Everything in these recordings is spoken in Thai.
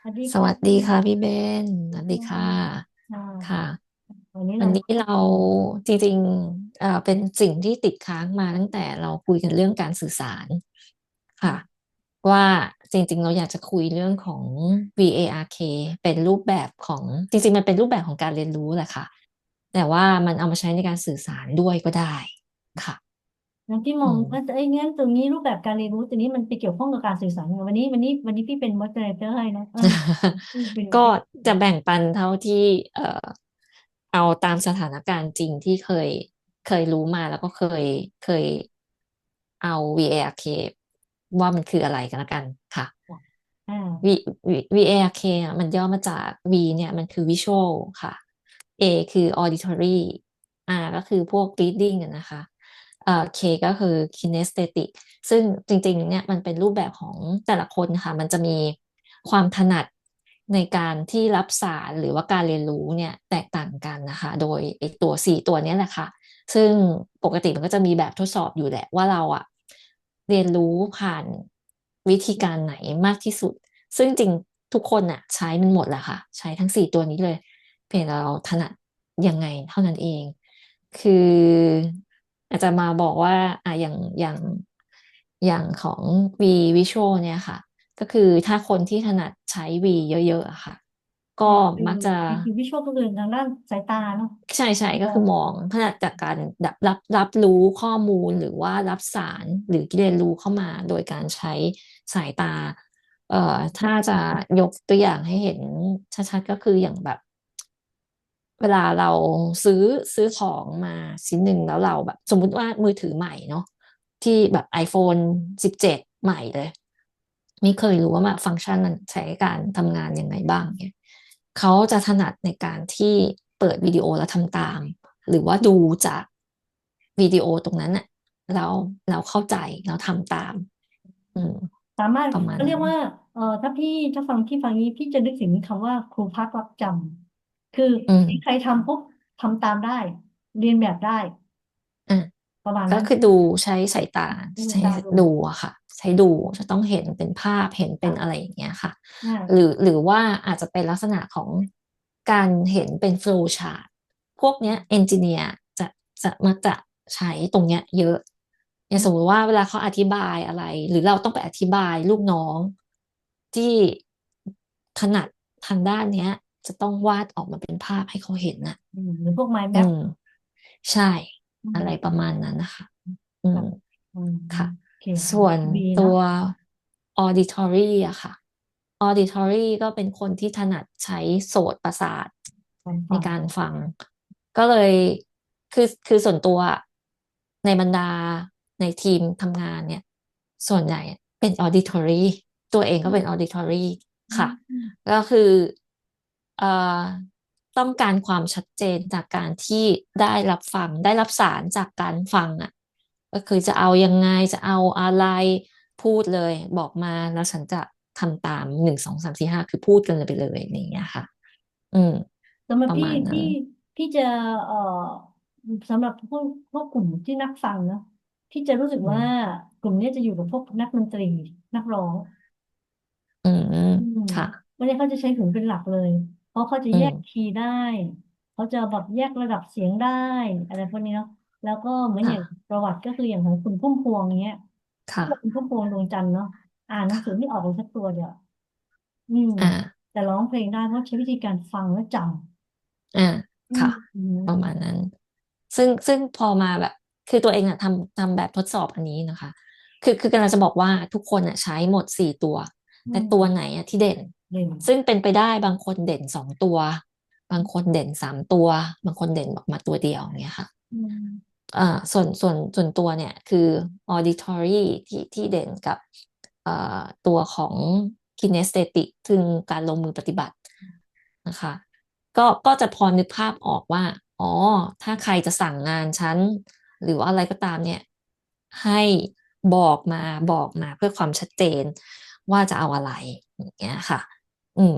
สวัสดีสวัสดีค่ะค่ะพี่เบนสวัสอืดีค่ะมค่ะค่ะ วันนี้เราวันนี้เราจริงๆเอ่อเป็นสิ่งที่ติดค้างมาตั้งแต่เราคุยกันเรื่องการสื่อสารค่ะ ว่าจริงๆ เราอยากจะคุยเรื่องของ VARK เป็นรูปแบบของจริงๆ มันเป็นรูปแบบของการเรียนรู้แหละค่ะ แต่ว่ามันเอามาใช้ในการสื่อสารด้วยก็ได้ค่ะ อย่างที่มอืองมว่าเอ้ยงั้นตรงนี้รูปแบบการเรียนรู้ตรงนี้มันไปเกี่ยวข้องกับการสื่อสารไงวันนี้วันนี้วันนี้พี่เป็น moderator ให้นะเออพี่เป็นก็เป็นจะแบ่งปันเท่าที่เอ่อเอาตามสถานการณ์จริงที่เคยเคยรู้มาแล้วก็เคยเคยเอา VARK ว่ามันคืออะไรกันละกันค่ะอ่า V V VARK อะมันย่อมาจาก V เนี่ยมันคือ visual ค่ะ A คือ auditory R ก็คือพวก reading อะนะคะ เอ่อ K ก็คือ kinesthetic ซึ่งจริงๆ เนี่ยมันเป็นรูปแบบของแต่ละคนค่ะ มันจะมีความถนัดในการที่รับสารหรือว่าการเรียนรู้เนี่ยแตกต่างกันนะคะ โดยไอตัวสี่ตัวนี้แหละค่ะ ซึ่งปกติมันก็จะมีแบบทดสอบอยู่แหละว่าเราอะเรียนรู้ผ่านวิธีการไหนมากที่สุด ซึ่งจริงทุกคนอะใช้มันหมดแหละค่ะ ใช้ทั้งสี่ตัวนี้เลย เพียงเราถนัดยังไงเท่านั้นเอง คือ อาจจะมาบอกว่าอะอย่างอย่างอย่างของ V Visual เนี่ยค่ะ ก็คือถ้าคนที่ถนัดใช้ V เยอะๆอะค่ะ ก็คือมักจะคือวิชวลก็คือทางด้านสายตาเนาะใช่ใช่ก็มองคือมองถนัดจากการรับรับรับรู้ข้อมูลหรือว่ารับสารหรือเรียนรู้เข้ามาโดยการใช้สายตา เอ่อถ้าจะยกตัวอย่างให้เห็นชัดๆก็คืออย่างแบบ เวลาเราซื้อซื้อของมาชิ้นหนึ่งแล้วเราแบบ สมมุติว่ามือถือใหม่เนาะที่แบบ iPhone สิบเจ็ดใหม่เลย ไม่เคยรู้ว่ามาฟังก์ชันมันใช้การทำงานยังไงบ้างเนี่ยเขาจะถนัดในการที่เปิดวิดีโอแล้วทำตาม หรือว่าดูจากวิดีโอตรงนั้นน่ะแล้วเราเข้าใจแล้วทำตาม อืมสามารถประมาณนั้นเขาเรียกว่าเออถ้าพี่ถ้าฟังที่ฟังนี้พี่จะนึกถึงคำว่าครูพักรักจำ คืออืมใครทำปุ๊บทำตามได้ เรียนแบบได้อะประมาณนั้นก็คือดูใช้สายตาไม่ใช่ใช้ตาดูดูอะค่ะ ใช้ดูจะต้องเห็นเป็นภาพเห็นเป็นอะไรอย่างเงี้ยค่ะ หรืออ่าหรือว่าอาจจะเป็นลักษณะของการเห็นเป็นโฟลว์ชาร์ตพวกเนี้ยเอนจิเนียร์จะจะมักจะใช้ตรงเนี้ยเยอะอย่างสมมติว่าเวลาเขาอธิบายอะไร หรือเราต้องไปอธิบายลูกน้องที่ถนัดทางด้านเนี้ย จะต้องวาดออกมาเป็นภาพให้เขาเห็นน่ะอืมหรือพวกไมล์แมปอืมใช่อือะไรประมมาณนั้นนะคะ อืมครับอืมค่ะโอเคส่วนดีเนาะตัว auditory อะค่ะ auditory ก็เป็นคนที่ถนัดใช้โสตประสาทในการฟังการฟัง ก็เลยคือคือส่วนตัวในบรรดาในทีมทำงานเนี่ย ส่วนใหญ่เป็น auditory ตัวเองก็เป็น auditory อืค่ะมก็คือเอ่อ ต้องการความชัดเจนจากการที่ได้รับฟัง ได้รับสารจากการฟังอะ ก็คือจะเอายังไงจะเอาอะไรพูดเลย บอกมาแล้วฉันจะทำตามหนึ่งสองสามสี่ห้าคือพูดกันเลยไปเลยอย่างเงี้ยค่ะ อืมสำหรับประพี่พี่มาณนั้นพี่จะเอ่อสำหรับพวกพวกกลุ่มที่นักฟังเนอะพี่จะรู้สึกว่าอืมกลุ่มเนี้ยจะอยู่กับพวกนักดนตรีนักร้อง อืมอืมค่ะวันนี้เขาจะใช้หูเป็นหลักเลย เพราะเขาจะอืมแยกคีย์ได้ เขาจะแบบแยกระดับเสียงได้ อะไรพวกนี้เนาะแล้วก็เหมือนอย่างค่ะประวัติก็คืออย่างของคุณพุ่มพวงเงี้ยค่ะคุณพุ่มพวงดวงจันทร์เนาะอ่านหนังสือไม่ค่ะออกเลยสักตัวเดียวอืมอ่าแต่ร้องเพลงได้เพราะใช้วิธีการฟังและจอ่าำอืมค่ะอืประมาณมนั้น ซึ่งซึ่งพอมาแบบ คือตัวเองอะทำทำแบบทดสอบอันนี้นะคะ คือคือกำลังจะบอกว่าทุกคนอะใช้หมดสี่ตัวอื แต่ตัวไหนมอะที่เด่นเด่น ซึ่งเป็นไปได้บางคนเด่นสองตัว บางคนเด่นสามตัว บางคนเด่นออกมาตัวเดียวอย่างเงี้ยค่ะอืมอ่าส่วนส่วนส่วนตัวเนี่ยคือ auditory ที่ที่เด่นกับอ่าตัวของ kinesthetic ซึ่งการลงมือปฏิบัตินะคะ ก็ก็จะพอนึกภาพออกว่า อ๋อ ถ้าใครจะสั่งงานฉัน หรือว่าอะไรก็ตามเนี่ย ให้บอกมาบอกมาเพื่อความชัดเจน ว่าจะเอาอะไรอย่างเงี้ยค่ะ อืม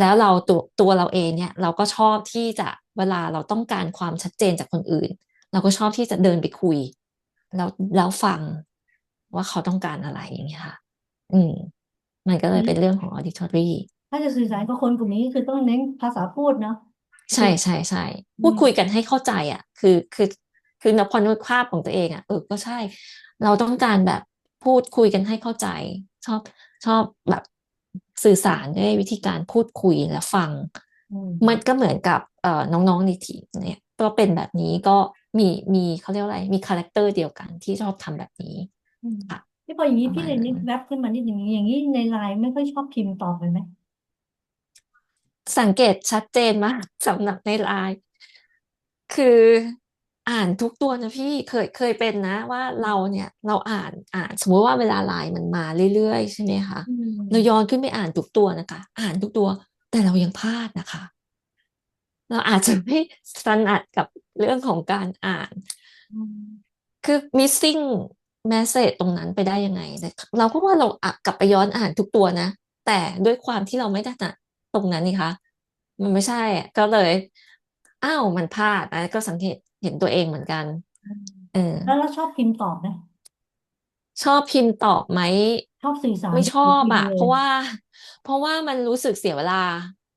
แล้วเราตัวตัวเราเองเนี่ย เราก็ชอบที่จะเวลาเราต้องการความชัดเจนจากคนอื่น เราก็ชอบที่จะเดินไปคุย แล้วแล้วฟังว่าเขาต้องการอะไรอย่างเงี้ยค่ะ อืม มันก็เลยเป็นเรื่องของ auditory ถ้าจะสื่อสารกับคนกลุ่มนี้คือต้องเน้นภาษาพูดเนาะคืใช่อใช่ใช่อืพูดมคุยกันให้เข้าใจอะ คือคือคือในพอนึกภาพของตัวเองอะเออก็ใช่ เราต้องการแบบพูดคุยกันให้เข้าใจ ชอบชอบแบบสื่อสารด้วยวิธีการพูดคุยและฟังอืมมันก็เหมือนกับเอ่อน้องๆในทีมเนี่ยก็เป็นแบบนี้ก็มีมีเขาเรียกว่าอะไร มีคาแรคเตอร์เดียวกันที่ชอบทำแบบนี้อืมค่ะที่พออย่างนี้ประพี่มาณเลยนึนั้กนแวบขึ้นมานิดหนึ่งอย่างนี้ในไลน์ไม่ค่อยชอบพิมพ์ตอบเลยไหมสังเกตชัดเจนมากสำหรับในไลน์คือ อ่านทุกตัวนะพี่เคยเคยเป็นนะ ว่าเราเนี่ยเราอ่านอ่าน สมมติว่าเวลาไลน์มันมาเรื่อยๆ ใช่ไหมคะอืมเราย้อนขึ้นไปอ่านทุกตัวนะคะ อ่านทุกตัว แต่เรายังพลาดนะคะ เราอาจจะไม่ถนัดกับเรื่องของการอ่าน อืมคือ missing message ตรงนั้นไปได้ยังไงแต่เราก็ว่าเราอะกลับไปย้อนอ่านทุกตัวนะ แต่ด้วยความที่เราไม่ถนัดตรงนั้นนี่คะ มันไม่ใช่อะก็เลย อ้าว มันพลาดนะก็สังเกต เห็นตัวเองเหมือนกัน เออ แล้วเราชอบพิมพ์ตอบไหมชอบพิมพ์ตอบไหมชอบสื่อสารไม่ชอบหรืพิมอะพ์เพลราะยว่า เพราะว่ามันรู้สึกเสียเวลา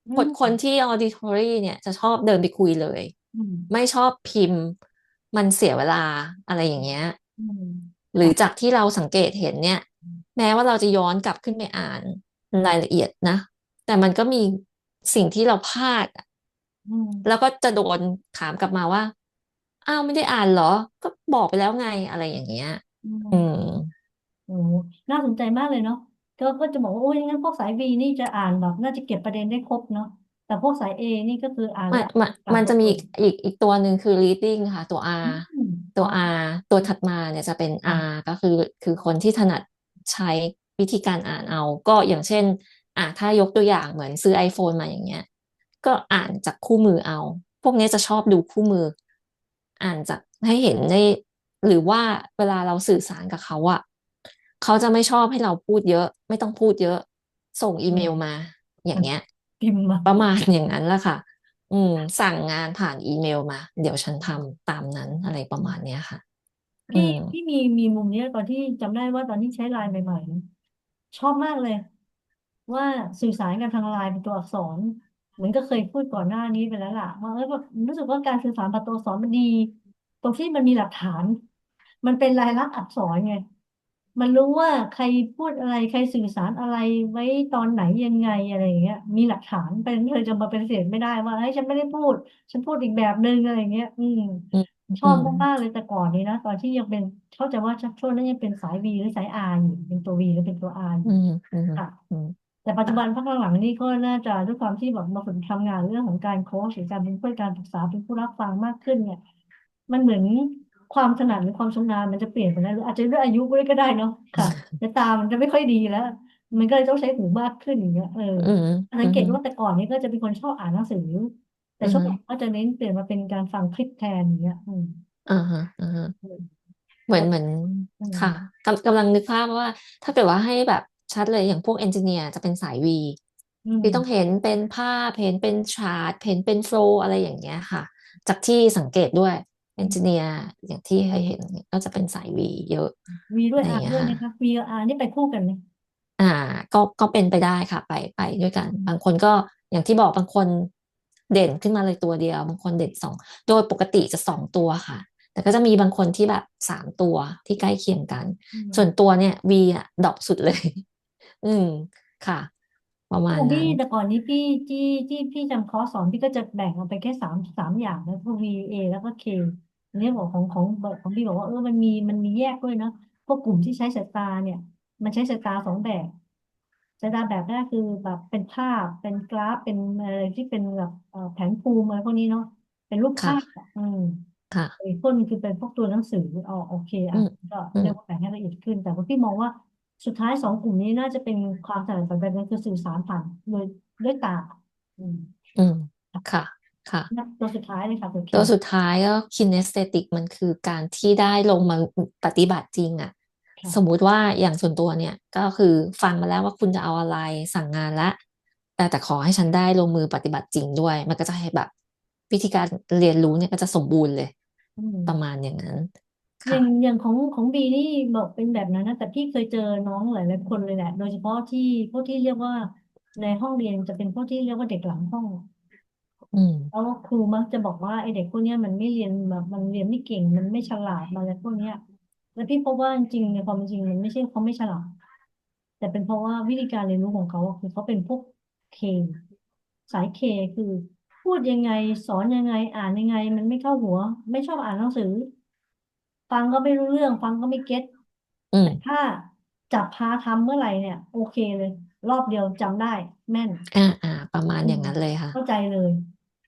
อืคนมคนที่ auditory เนี่ยจะชอบเดินไปคุยเลยอืมไม่ชอบพิมพ์ มันเสียเวลาอะไรอย่างเงี้ยอืมหรือจากที่เราสังเกตเห็นเนี่ย แม้ว่าเราจะย้อนกลับขึ้นไปอ่านรายละเอียดนะ แต่มันก็มีสิ่งที่เราพลาดอะอืมแล้วก็จะโดนถามกลับมาว่า อ้าวไม่ได้อ่านเหรอ ก็บอกไปแล้วไงอะไรอย่างเงี้ยอืมอืม โอ้โหน่าสนใจมากเลยเนาะก็ก็จะบอกว่าโอ้ยงั้นพวกสาย V นี่จะอ่านแบบน่าจะเก็บประเด็นได้ครบเนาะแต่พวกสาย A นี่ก็คืออ่านมันแล้วมันอ่านมันจะมีตอีกอีกอีกตัวหนึ่งคือ reading ค่ะ ตัว อื R มตัวอ๋อ R ตัวถัดมาเนี่ยจะเป็น ค่ะ R ก็คือคือคนที่ถนัดใช้วิธีการอ่านเอา ก็อย่างเช่น อะถ้ายกตัวอย่างเหมือนซื้อ iPhone มาอย่างเงี้ย ก็อ่านจากคู่มือเอา พวกเนี้ยจะชอบดูคู่มือ อ่านจากให้เห็นได้หรือว่าเวลาเราสื่อสารกับเขาอะเขาจะไม่ชอบให้เราพูดเยอะ ไม่ต้องพูดเยอะ ส่งอีเมลมา อย่างเงี้ยพิมพ์มาประมาณอย่างนั้นแหละค่ะ อืม สั่งงานผ่านอีเมลมา เดี๋ยวฉันทำตามนั้นอะไรประมาณเนี้ยค่ะอืพี่มพี่มีมีมุมเนี้ยตอนที่จำได้ว่าตอนที่ใช้ไลน์ใหม่ๆนะชอบมากเลย ว่าสื่อสารกันทางไลน์เป็นตัวอักษร เหมือนก็เคยพูดก่อนหน้านี้ไปแล้วล่ะว่าเออแบบรู้สึกว่าการสื่อสารผ่านตัวอักษรมันดี ตรงที่มันมีหลักฐาน มันเป็นลายลักษณ์อักษรไงมันรู้ว่าใครพูดอะไรใครสื่อสารอะไรไว้ตอนไหนยังไงอะไรอย่างเงี้ย มีหลักฐานเป็นเธอจะมาปฏิเสธไม่ได้ว่าเฮ้ยฉันไม่ได้พูด ฉันพูดอีกแบบนึงอะไรอย่างเงี้ย อืมอืมชอบอืมมากๆเลยแต่ก่อนนี้นะตอนที่ยังเป็นเข้าใจว่าช่วงนั้นยังเป็นสาย V หรือสาย R อยู่เป็นตัว V หรือเป็นตัว R อยู่อืมอืมค่ะอืม แต่ปัจจุบันพักหลังๆนี่ก็น่าจะด้วยความที่แบบมาฝึกทำงานเรื่องของการโค้ชหรือการเป็นผู้ให้การปรึกษาเป็นผู้รับฟังมากขึ้นเนี่ย มันเหมือนความถนัดหรือความชำนาญมันจะเปลี่ยนไปแล้วหรืออาจจะด้วยอายุด้วยก็ได้เนาะค่ะแต่ตามันจะไม่ค่อยดีแล้ว มันก็เลยต้องใช้หูมากขึ้นอย่างเงี้ยเอออืมสังเกตอืมว่าแต่ก่อนนี้ก็จะเป็นคนชอบอ่านหนังสือ แต่อืมช่วงหลังก็จะเน้นเปลี่ยนมาเป็นการฟังคลิปแทนอย่างเงี้ยอืมอ่าฮะอ่าฮะอืมเหมือนเหมือนอืมค่ะกำกำลังนึกภาพว่า ถ้าเกิดว่าให้แบบ ชัดเลยอย่างพวกเอนจิเนียร์จะเป็นสาย V อืมคือต้องเห็นเป็นภาพเห็นเป็นชาร์ตเห็นเป็นโฟล์อะไรอย่างเงี้ยค่ะ จากที่สังเกตด้วยเอนจิเนียร์อย่างที่เคยเห็นก็จะเป็นสาย V เยอะวีด้วยอะไรออาย่างเงี้ยด้วยค่ะนะคะวีกับอานี่ไปคู่กันไหมอ่า ก็ก็เป็นไปได้ค่ะ ไปไปด้วยกัน บางคนก็อย่างที่บอกบางคนเด่นขึ้นมาเลยตัวเดียว บางคนเด่นสองโดยปกติจะสองตัวค่ะ แต่ก็จะมีบางคนที่แบบสามตัวที่ใกล้เคียงกันอืมส่วนตัวเนี่ย V อะดรอปสุดเลย อืมค่ะ ประมาณของพี่นั้นแต่ก่อนนี้พี่ที่ที่พี่จำคอร์สสอนพี่ก็จะแบ่งออกไปแค่สามสามอย่างนะพวก V A แล้วก็ K อันนี้บอกของของของพี่บอกว่าเออมันมีมันมีแยกด้วยนะพวกกลุ่มที่ใช้สายตาเนี่ย มันใช้สายตาสองแบบสายตาแบบแรกคือแบบเป็นภาพเป็นกราฟเป็นอะไรที่เป็นแบบเอ่อแผนภูมิอะไรพวกนี้เนาะเป็นรูปค่ะ ภาพอะอืม ค่ะอีกพวกนึงคือเป็นพวกตัวหนังสืออ๋อโอเคอือะมก็อืเรีมยกว่าแบ่งให้ละเอียดขึ้น แต่ว่าพี่มองว่า สุดท้ายสองกลุ่มนี้น่าจะเป็นความถนัดสำคัญคือสื่อสารผ่านโดยด้วยตาอืมอืมค่ะ ค่ะนะตัวสุดท้ายเลยค่ะตัวเคตัวสุดท้ายก็ kinesthetic มันคือการที่ได้ลงมาปฏิบัติจริงอะค่ะ สมมุติว่าอย่างส่วนตัวเนี่ย ก็คือฟังมาแล้วว่าคุณจะเอาอะไรสั่งงานละแต่แต่ขอให้ฉันได้ลงมือปฏิบัติจริงด้วย มันก็จะให้แบบวิธีการเรียนรู้เนี่ยก็จะสมบูรณ์เลยอืมประมาณอย่างนั้น อย่าค่ะงอย่างของของบีนี่บอกเป็นแบบนั้นนะแต่พี่เคยเจอน้องหลายหลายคนเลยแหละ โดยเฉพาะที่พวกที่เรียกว่าในห้องเรียนจะเป็นพวกที่เรียกว่าเด็กหลังห้อง อืม แล้วครูมักจะบอกว่าไอเด็กพวกเนี้ยมันไม่เรียนแบบมันเรียนไม่เก่ง มันไม่ฉลาดมาอะไรพวกเนี้ย แล้วพี่พบว่าจริงๆในความเป็นจริงมันไม่ใช่เขาไม่ฉลาด แต่เป็นเพราะว่าวิธีการเรียนรู้ของเขาอะคือเขาเป็นพวกเคสายเคคือ พูดยังไงสอนยังไง อ่านยังไง มันไม่เข้าหัว ไม่ชอบอ่านหนังสือ ฟังก็ไม่รู้เรื่อง ฟังก็ไม่เก็ตอืม แต่ถ้าจับพาทำเมื่อไหร่เนี่ย โอเคเลย รอบเดียวจำได้ แม่น อ่าอ่าประมาณอือมย่างนั้นเลยค่ะ เข้าใจเลย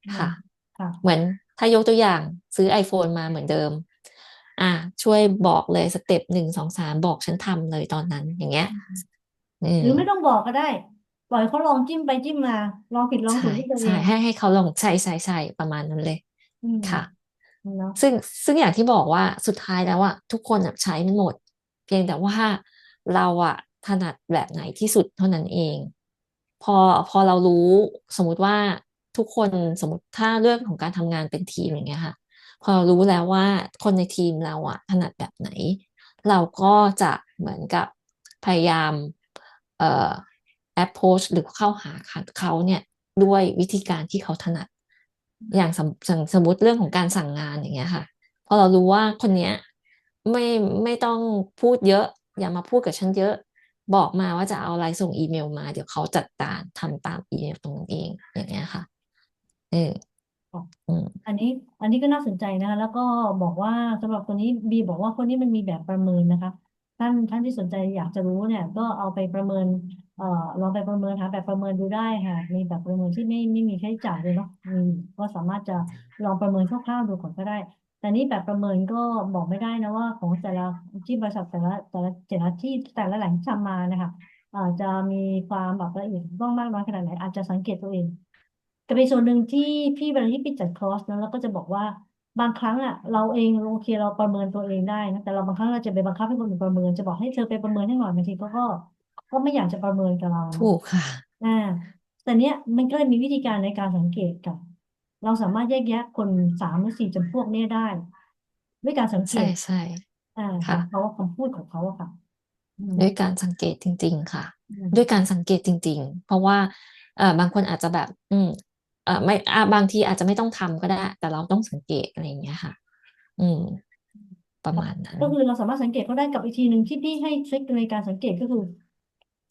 อืมค่ะ ค่ะ เหมือนถ้ายกตัวอย่างซื้อ iPhone มาเหมือนเดิม อ่า ช่วยบอกเลยสเต็ปหนึ่งสองสามบอกฉันทำเลยตอนนั้นอย่างเงี้ยอืหมรือไม่ต้องบอกก็ได้ ปล่อยเขาลองจิ้มไปจิ้มมา ลองผิดลองถูใช่กด้วยตัวเอใช่งให้ให้เขาลองใช่ใช่ใช่ประมาณนั้นเลย อืม ค่ะเนาะ ซึ่งซึ่งอย่างที่บอกว่าสุดท้ายแล้วอะทุกคนใช้มันหมด เพียงแต่ว่าเราอะถนัดแบบไหนที่สุดเท่านั้นเอง พอพอเรารู้สมมติว่าทุกคนสมมติถ้าเรื่องของการทำงานเป็นทีมอย่างเงี้ยค่ะ พอเรารู้แล้วว่าคนในทีมเราอะถนัดแบบไหน เราก็จะเหมือนกับพยายามเอ่อ approach หรือเข้าหาเขาเนี่ยด้วยวิธีการที่เขาถนัด อย่างสมอย่างสมมติเรื่องของการสั่งงานอย่างเงี้ยค่ะ พอเรารู้ว่าคนเนี้ยไม่ไม่ต้องพูดเยอะ อย่ามาพูดกับฉันเยอะ บอกมาว่าจะเอาอะไรส่งอีเมลมา เดี๋ยวเขาจัดการทำตามอีเมลตรงนั้นเองอย่างเงี้ยค่ะเอออืมอันนี้อันนี้ก็น่าสนใจนะคะแล้วก็บอกว่าสำหรับคนนี้บีบอกว่าคนนี้มันมีแบบประเมินนะคะ ท่านท่านที่สนใจอยากจะรู้เนี่ย ก็เอาไปประเมิน เอ่อลองไปประเมินหาแบบประเมินดูได้ค่ะ มีแบบประเมินที่ไม่ไม่มีค่าใช้จ่ายเลยเนาะมีก็สามารถจะลองประเมินคร่าวๆดูก่อนก็ได้ แต่นี่แบบประเมินก็บอกไม่ได้นะว่าของแต่ละที่บริษัทแต่ละแต่ละแต่ละที่แต่ละแหล่งที่ทำมานะคะอาจจะมีความแบบละเอียดต้องมากน้อยขนาดไหนอาจจะสังเกตตัวเองแต่เป็นส่วนหนึ่งที่พี่เวลาที่พี่จัดคอร์สนะเราก็จะบอกว่าบางครั้งอะ เราเองโอเคเราประเมินตัวเองได้นะแต่เราบางครั้งเราจะไปบังคับให้คนอื่นประเมินจะบอกให้เธอไปประเมินให้หน่อยบางทีก็ก็ ก็ไม่อยากจะประเมินกับเรานะถูกค่ะ อ่า แต่เนี้ยมันก็เลยมีวิธีการในการสังเกตกับ เราสามารถแยกแยะคนสามหรือสี่จำพวกเนี้ยได้ ด้วยการสังเกใช่ตใช่อ่าขค่ะองเขาคำพูดของเขาอะค่ะอืมด้วยการสังเกตจริง ๆ ค่ะ อืมด้วยการสังเกตจริง ๆ เพราะว่าเอ่อบางคนอาจจะแบบ อืมเอ่อไม่อ่าบางทีอาจจะไม่ต้องทำก็ได้ แต่เราต้องสังเกตอะไรอย่างเงี้ยค่ะ อืม ประมาณนั้น ก็คือเราสามารถสังเกตเขาได้กับอีกทีหนึ่งที่พี่ให้ทริคในการสังเกตก็คือ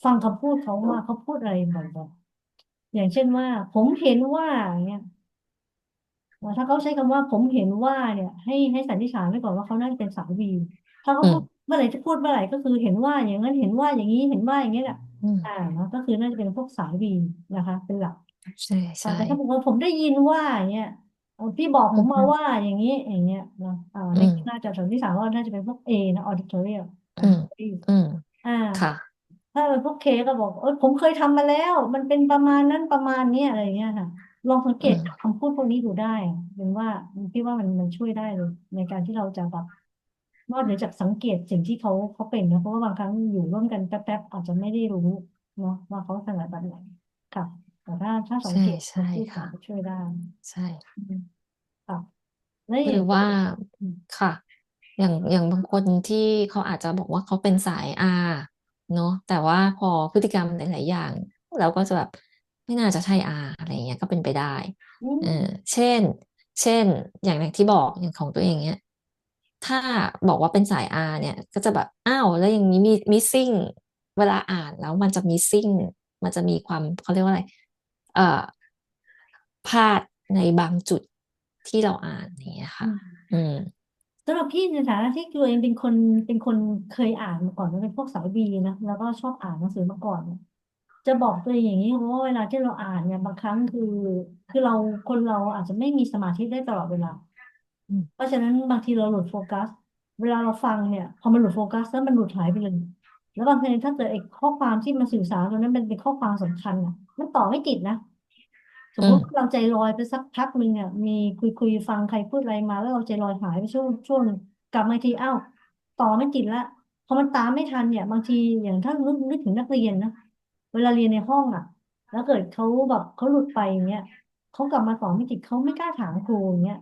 ฟังคำพูดเขาว่าเขาพูดอะไรบ่อยๆอย่างเช่นว่า ผมเห็นว่าเนี่ยถ้าเขาใช้คำว่าผมเห็นว่าเนี่ย ให้ให้สันนิษฐานไว้ก่อนว่าเขาน่าจะเป็นสายวีถ้าเขาอืพูมดเมื่อไหร่จะพูดเมื่อไหร่ก็คือเห็นว่าอย่างนั้นเห็นว่าอย่างนี้เห็นว่าอย่างนี้แหละอืมอ่าแล้วก็คือน่าจะเป็นพวกสายวีนะคะ เป็นหลักใช่อ่าใช่แต่ถ้าบอกว่าผมได้ยินว่าอย่างเงี้ยเออพี่บอกอืผมมมาว่าอย่างนี้อย่างเงี้ยเนาะอ่าอืนี่มน่าจะสันนิษฐานว่าน่าจะเป็นพวก A นะ auditorial อืม auditory อืมอ่าค่ะ ถ้าเป็นพวกเคก็บอกเออผมเคยทำมาแล้ว มันเป็นประมาณนั้นประมาณเนี้ยอะไรอย่างเงี้ยค่ะ ลองสังเกอืตมจากคำพูดพวกนี้ดูได้เป็นว่าพี่ว่ามันมันช่วยได้เลย ในการที่เราจะแบบนอกเหนือจากสังเกตสิ่งที่เขาเขาเป็นนะเพราะว่าบางครั้งอยู่ร่วมกันแป๊บๆอาจจะไม่ได้รู้เนาะว่าเขาถนัดแบบไหนค่ะแต่ถ้าถ้าสังใช่เกตใช่คำพูดเขาค่ะ ก็ช่วยได้ใช่ อืมค่ะแล้วอหรืย่างอว่าอืมค่ะ อย่างอย่างบางคนที่เขาอาจจะบอกว่าเขาเป็นสายอา เนาะแต่ว่าพอพฤติกรรมหลายๆอย่าง เราก็จะแบบไม่น่าจะใช่อาอะไรเงี้ยก็เป็นไปได้อืมเออเช่น เช่น อย่างที่บอกอย่างของตัวเองเนี้ยถ้าบอกว่าเป็นสายอาเนี่ย ก็จะแบบอ้าวแล้วอย่างนี้มี missing เวลาอ่านแล้วมันจะ missing มันจะมีความเขาเรียกว่าอะไร เอ่อพลาดในบางจุดที่เราอ่านอย่างเงี้ยอืค่ะมอืม สำหรับพี่ในฐานะที่ตัวเองเป็นคนเป็นคนเคยอ่านมาก่อนนะเป็นพวกสายบีนะแล้วก็ชอบอ่านหนังสือมาก่อนเนี่ยจะบอกตัวเองอย่างนี้เพราะว่าเวลาที่เราอ่านเนี่ยบางครั้งคือ คือเราคนเราอาจจะไม่มีสมาธิได้ตลอดเวลา อืมเพราะฉะนั้นบางทีเราหลุดโฟกัส เวลาเราฟังเนี่ย พอมันหลุดโฟกัสแล้วมันหลุดหายไปเลยแล้วบางทีถ้าเกิดไอ้ข้อความที่มันสื่อสารตรงนั้นมันเป็นข้อความสำคัญอะ มันต่อไม่ติดนะ สมอืมมติเราใจลอยไปสักพักหนึ่งอะมีคุยคุยฟังใครพูดอะไรมา แล้วเราใจลอยหายไปช่วงช่วงหนึ่งกลับมาอีกทีอ้าวต่อไม่ติดละพอมันตามไม่ทันเนี่ย บางทีอย่างถ้านึกนึกถึงนักเรียนนะเวลาเรียนในห้องอะ แล้วเกิดเขาแบบเขาหลุดไปอย่างเงี้ยเขากลับมาต่อไม่ติดเขาไม่กล้าถามครูอย่างเงี้ย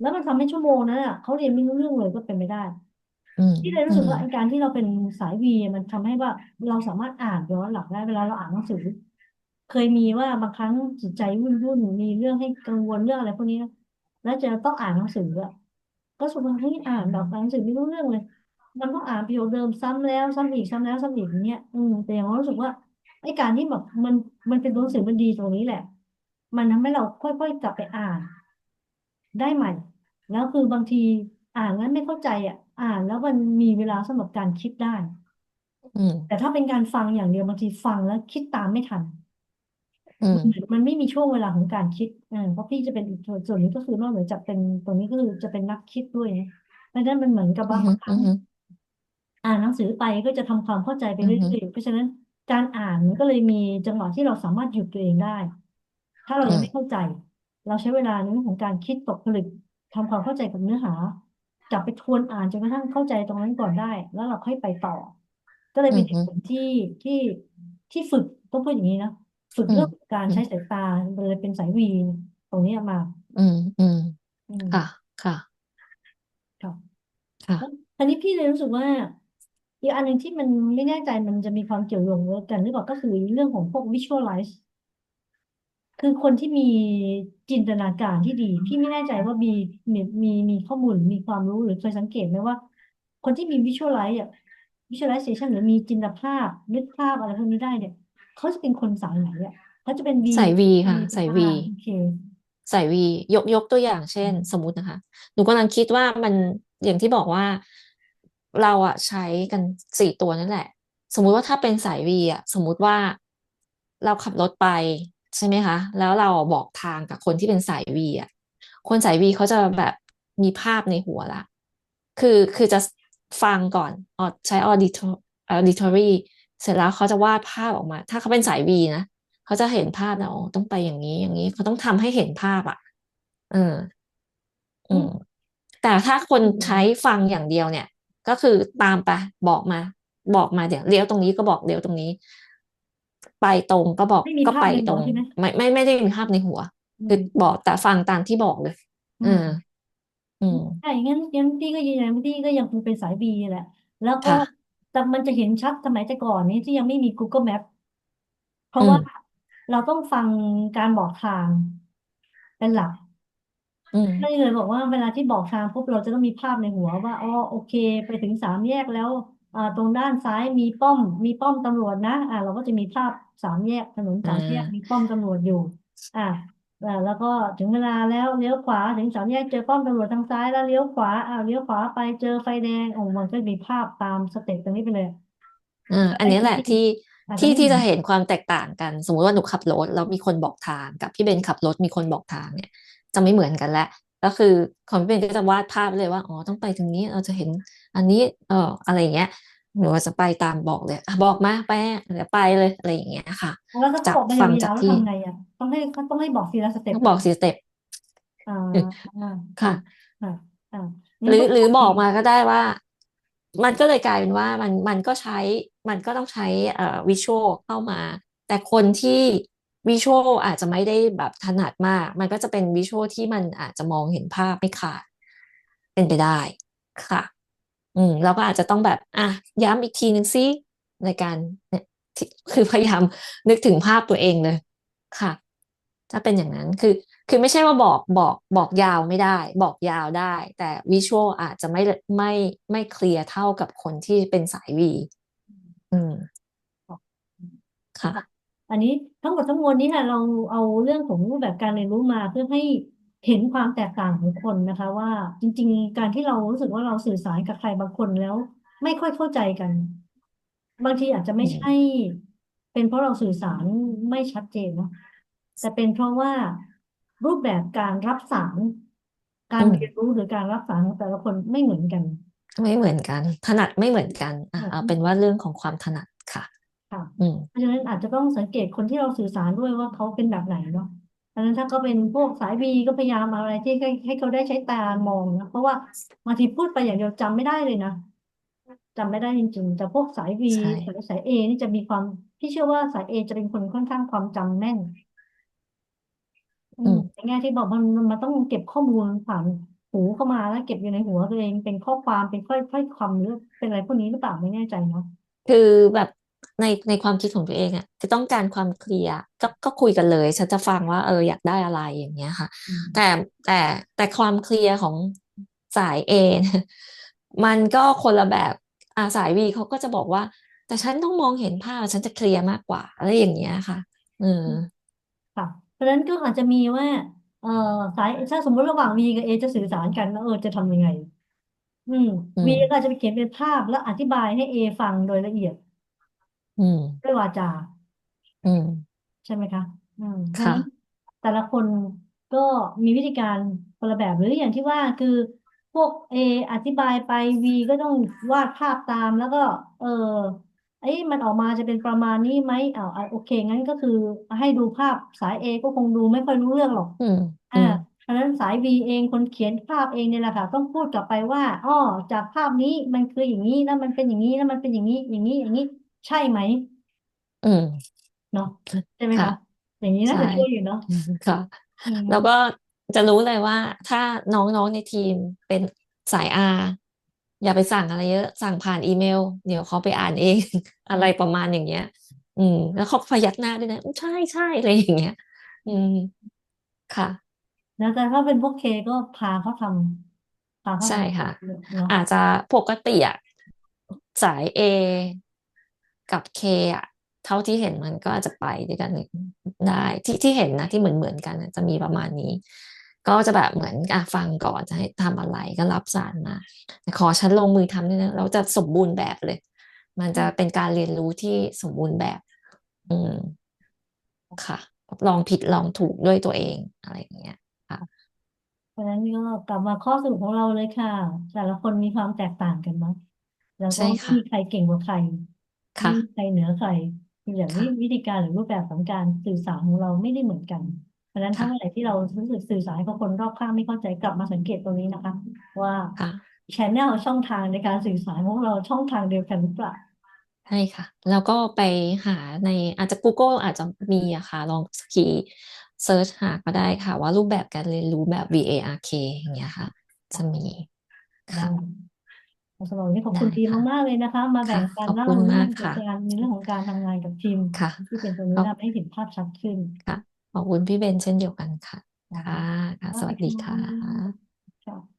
แล้วมันทำให้ชั่วโมงนั้นอะเขาเรียนไม่รู้เรื่องเลยก็เป็นไปได้อืมที่เลยรู้อืสึกมว่าไอ้การที่เราเป็นสายวีมันทำให้ว่าเราสามารถอ่านย้อนหลังได้เวลาเราอ่านหนังสือ เคยมีว่าบางครั้งจิตใจวุ่นวุ่นมีเรื่องให้กังวลเรื่องอะไรพวกนี้นะแล้วจะต้องอ่านหนังสืออะก็รู้สึกว่าเฮ้ยอ่านแบบอ่านหนังสือไม่รู้เรื่องเลย มันต้องอ่านประโยคเดิมซ้ำแล้วซ้ำอีกซ้ำแล้วซ้ำอีกอย่างเงี้ยอืมแต่อย่างเรารู้สึกว่าไอ้การที่แบบมันมันเป็นตัวหนังสือมันดีตรงนี้แหละ มันทำให้เราค่อยๆกลับไปอ่าน ได้ใหม่ แล้วคือบางทีอ่านแล้วไม่เข้าใจอะ อ่านแล้วมันมีเวลาสำหรับการคิดได้อืมแต่ถ้าเป็นการฟังอย่างเดียวบางทีฟังแล้วคิดตามไม่ทันอื มมันเหมือนมันไม่มีช่วงเวลาของการคิดอ่าเพราะพี่จะเป็นอีกส่วนส่วนนี้ก็คือนอกเหนือจากเป็นตรงนี้ก็คือจะเป็นนักคิดด้วยนะดังนั้นมันเหมือนกับอืว่าบางครั้งมอ่านหนังสือไปก็จะทำความเข้าใจไปอืเรื่อยๆมเพราะฉะนั้นการอ่านมันก็เลยมีจังหวะที่เราสามารถหยุดตัวเองได้ ถ้าเราอืมยังไม่เข้าใจ เราใช้เวลาในเรื่องของการคิดตกผลึกทำความเข้าใจกับเนื้อหากลับไปทวนอ่านจนกระทั่งเข้าใจตรงนั้นก่อนได้ แล้วเราค่อยไปต่อ ก็เลยเป็นเหอืมอืมตุผลที่ที่ที่ฝึกต้องพูดอย่างนี้นะ ฝึกอืมเรื่องการอืมใช้สายตาเลยเป็นสายวีนตรงเนี้ยมาอืมอืมอืค่ะมค่ะ ค่ะแล้วค่ะทีนี้พี่เลยรู้สึกว่าอีกอันหนึ่งที่มันไม่แน่ใจมันจะมีความเกี่ยวโยงกันหรือเปล่าก็คือเรื่องของพวก visualize คือคนที่มีจินตนาการที่ดี พี่ไม่แน่ใจว่ามีมีมีมีข้อมูลหรือมีความรู้หรือเคยสังเกตไหมว่า คนที่มีวิชวลไลซ์อะวิชวลไลเซชันหรือมีจินตภาพนึกภาพอะไรพวกนี้ได้เนี่ย เขาจะเป็นคนสายไหนอะเขาจะเป็นวีสายวีวีค่ะเป็นอ่าสายวีโอเคสายวียกยกตัวอย่างเช่น สมมุตินะคะ หนูกำลังคิดว่ามันอย่างที่บอกว่า เราอะใช้กันสี่ตัวนั่นแหละ สมมุติว่าถ้าเป็นสายวีอะสมมุติว่าเราขับรถไปใช่ไหมคะ แล้วเราบอกทางกับคนที่เป็นสายวีอะคนสายวีเขาจะแบบมีภาพในหัวละ คือคือจะฟังก่อนออใช้ auditor auditory เสร็จแล้วเขาจะวาดภาพออกมา ถ้าเขาเป็นสายวีนะเขาจะเห็นภาพนะอ๋อต้องไปอย่างนี้อย่างนี้เขาต้องทำให้เห็นภาพอะเอออือืมมแต่ถ้าคนอืใช้มฟังอย่างเดียวเนี่ย ก็คือตามไปบอกมา บอกมาเดี๋ยวเลี้ยวตรงนี้ก็บอกเลี้ยวตรงนี้ ไปตรงก็บอกก็ไม่มีภาพในไปตรงหัวใช่ไหมไม่ไม่ไม่ได้มีภาพในหัวคืออืมบอกแต่ฟังตามที่บอกเลยเอออืมอืมใช่งั้นงั้นพี่ก็ยืนยันว่าพี่ก็ยังคงเป็นสายบีแหละ แล้วก็ค่ะ แต่มันจะเห็นชัดสมัยแต่ก่อนนี้ที่ยังไม่มี Google Map เพราะอืม ว่าเราต้องฟังการบอกทางเป็นหลัก อืม ก็เลยบอกว่าเวลาที่บอกทางปุ๊บเราจะต้องมีภาพในหัวว่าอ๋อโอเค ไปถึงสามแยกแล้วอ่าตรงด้านซ้ายมีป้อม มีป้อมตำรวจนะ อ่า เราก็จะมีภาพสามแยกถนนอ่สามแยกมีาป้อมตำรวจอยู่ อ่าอ่า แล้วก็ถึงเวลาแล้วเลี้ยวขวาถึงสามแยกเจอป้อมตำรวจทางซ้ายแล้วเลี้ยวขวาอ่าเลี้ยวขวาไปเจอไฟแดงโอ้มันก็มีภาพตามสเต็ปตรงนี้ไปเลยอ่าอันนี้ไอ้คนที่แหละที่อาจจะที่ที่ไม่เห็นจะเห็นความแตกต่างกัน สมมติว่าหนูขับรถแล้วมีคนบอกทางกับพี่เบนขับรถมีคนบอกทางเนี่ย จะไม่เหมือนกันแหละก็คือของพี่เบนก็จะวาดภาพเลยว่าอ๋อต้องไปตรงนี้เราจะเห็นอันนี้เอออะไรอย่างเงี้ย หนูว่าจะไปตามบอกเลยอะบอกมาไปเดี๋ยวไปเลยอะไรอย่างเงี้ยค่ะแล้วถ้าเขาจากบอกมายฟังาวๆแล้วจากที่ทำไงอะต้องให้เขาต้องให้บอกทีละสเต็ปต้องเลยบอกสี่สเต็ปอ่าอ่าค่ะอ่าอ่าหรืองั้นก็โอเคหรือบอกมาก็ได้ว่า มันก็เลยกลายเป็นว่ามันมันก็ใช้มันก็ต้องใช้เอ่อวิชวลเข้ามา แต่คนที่วิชวลอาจจะไม่ได้แบบถนัดมาก มันก็จะเป็นวิชวลที่มันอาจจะมองเห็นภาพไม่ขาดเป็นไปได้ค่ะ อืมเราก็อาจจะต้องแบบ อะย้ำอีกทีหนึ่งซิในการเนี่ยคือพยายามนึกถึงภาพตัวเองเลย ค่ะ ถ้าเป็นอย่างนั้นคือ คือไม่ใช่ว่าบอกบอกบอกยาวไม่ได้ บอกยาวได้ แต่วิชวลอาจจะไม่ไม่ไม่เคลียร์เท่ากับคนที่เป็นสายวีอืมค่ะค่ะอันนี้ทั้งหมดทั้งมวลนี้ค่ะ เราเอาเรื่องของรูปแบบการเรียนรู้มาเพื่อให้ เห็นความแตกต่างของคนนะคะว่าจริง ๆ การที่เรารู้สึกว่าเราสื่อสารกับใครบางคนแล้ว ไม่ค่อยเข้าใจกัน บางทีอาจจะไม่ใช่อืมเป็นเพราะเราสื่อสารไม่ชัดเจนเนาะแต่เป็นเพราะว่ารูปแบบการรับสาร กาอืมรเรียนรู้หรือการรับสารของแต่ละคนไม่เหมือนกัน ไม่เหมือนกัน ถนัดไม่เหมือนกันอะเอาเป็นว่าเรื่องของความถนัดค่ะค่ะอืมเพราะฉะนั้นอาจจะต้องสังเกตคนที่เราสื่อสารด้วยว่าเขาเป็นแบบไหนเนาะ ดังนั้นถ้าเขาเป็นพวกสายบีก็พยายามเอาอะไรที่ให้ให้เขาได้ใช้ตามองนะเพราะว่าบางทีพูดไปอย่างเดียวจำไม่ได้เลยนะจำไม่ได้จริงๆแต่พวกสายบีใช่สายสายเอนี่จะมีความพี่เชื่อว่าสายเอจะเป็นคนค่อนข้างความจำแม่นอืมอืมในแง่ที่บอกมันมันต้องเก็บข้อมูลผ่านหูเข้ามาแล้วเก็บอยู่ในหัวตัวเองเป็นข้อความเป็นค่อยค่อยความหรือเป็นอะไรพวกนี้หรือเปล่าไม่แน่ใจเนาะคือแบบ ในในความคิดของตัวเองอะคือต้องการความเคลียร์ก็ก็คุยกันเลย ฉันจะฟังว่าเอออยากได้อะไรอย่างเงี้ยค่ะอืมแต่แต่แต่ความเคลียร์ของสาย A เนี่ยมันก็คนละแบบอาสาย V เขาก็จะบอกว่า แต่ฉันต้องมองเห็นภาพฉันจะเคลียร์มากกว่าอะไรอย่างเงี้ยค่ะเออค่ะเพราะฉะนั้นก็อาจจะมีว่าเอ่อสายถ้าสมมติระหว่าง V กับ A จะสื่อสารกันแล้วเออจะทำยังไง อืมอื V มก็อาจจะไปเขียนเป็นภาพแล้วอธิบายให้ A ฟังโดยละเอียด อืม ด้วยวาจา อืม ใช่ไหมคะ อืมเพราะฉะค่ะนั้นแต่ละคนก็มีวิธีการคนละแบบหรืออย่างที่ว่าคือพวก A อธิบายไป V ก็ต้องวาดภาพตามแล้วก็ เออไอ้ยมันออกมาจะเป็นประมาณนี้ไหมอ้าวอะโอเค งั้นก็คือให้ดูภาพสาย A ก็คงดูไม่ค่อยรู้เรื่องหรอก อืมอ่าอืมเพราะฉะนั้นสาย V เองคนเขียนภาพเองเนี่ยแหละค่ะ ต้องพูดกลับไปว่าอ้อจากภาพนี้มันคืออย่างนี้แล้วมันเป็นอย่างนี้แล้วมันเป็นอย่างนี้อย่างนี้อย่างนี้ ใช่ไหมอืม เนาะใช่ไหมค่ะ คะอย่างนี้น่าใช่จะช่วยอยู่เนาะค่ะ อืมแล้วก็จะรู้เลยว่า ถ้าน้องๆในทีมเป็นสายอาอย่าไปสั่งอะไรเยอะ สั่งผ่านอีเมล เดี๋ยวเขาไปอ่านเอง อะไรประมาณอย่างเงี้ย อืม แล้วเขาพยักหน้าด้วยนะอืมใช่ใช่อะไรอย่างเงี้ย อืม ค่ะ แล้วแต่ถ้าเป็นพวกเคก็พาเขาทำพาเขาใช่ทำค่ะ เนาะอาจจะปกติอะสาย A กับ K อะเท่าที่เห็นมันก็อาจจะไปด้วยกันได้ที่ที่เห็นนะที่เหมือนเหมือนกันอะจะมีประมาณนี้ ก็จะแบบเหมือนอะฟังก่อนจะให้ทำอะไรก็รับสารมาแต่ขอฉันลงมือทำด้วยนะเราจะสมบูรณ์แบบเลย มันจะเป็นการเรียนรู้ที่สมบูรณ์แบบ อืมค่ะ ลองผิดลองถูกด้วยตัวเองอะไรอย่างเงี้ยค่ะเพราะฉะนั้นก็กลับมาข้อสรุปของเราเลยค่ะ แต่ละคนมีความแตกต่างกันเนาะแล้วก็ใช่ไม่ค่ะ มีใครเก่งกว่าใครไม่ ค่ะมีใครเหนือใครคืออย่างนี้ค่ะวิธีการหรือรูปแบบของการสื่อสารของเราไม่ได้เหมือนกัน เพราะฉะนั้นถ้าค่ะเมื่อไหร่ที่เรารู้สึกสื่อสารกับคนรอบข้างไม่เข้าใจกลับมาสังเกตตรงนี้นะคะ ว่าค่ะชแนลช่องทางในการสื่อสารของเราช่องทางเดียวกันหรือเปล่าใช่ค่ะ แล้วก็ไปหาในอาจจะ Google อาจจะมีอะค่ะ ลองคีย์เซิร์ชหาก็ได้ค่ะ ว่ารูปแบบการเรียนรู้แบบ VARK อย่างเงี้ยค่ะ จะมีได้ค่ะ สำหรับวันนี้ขอบคุณได้ทีมค่ะมากๆเลยนะคะ มาแบ่ค่ะงปันขอบเล่าคุณเรื่มาอกงค่ะการในเรื่องของการทำงานกับทีมค่ะที่เป็นตัวนี้ขอบนะให้เห็นภาพชัดขึ้นค่ะขอบคุณพี่เบนเช่นเดียวกันค่ะนะค่ะคะค่ะสสวัวัสสดีดีค่ะค่ะ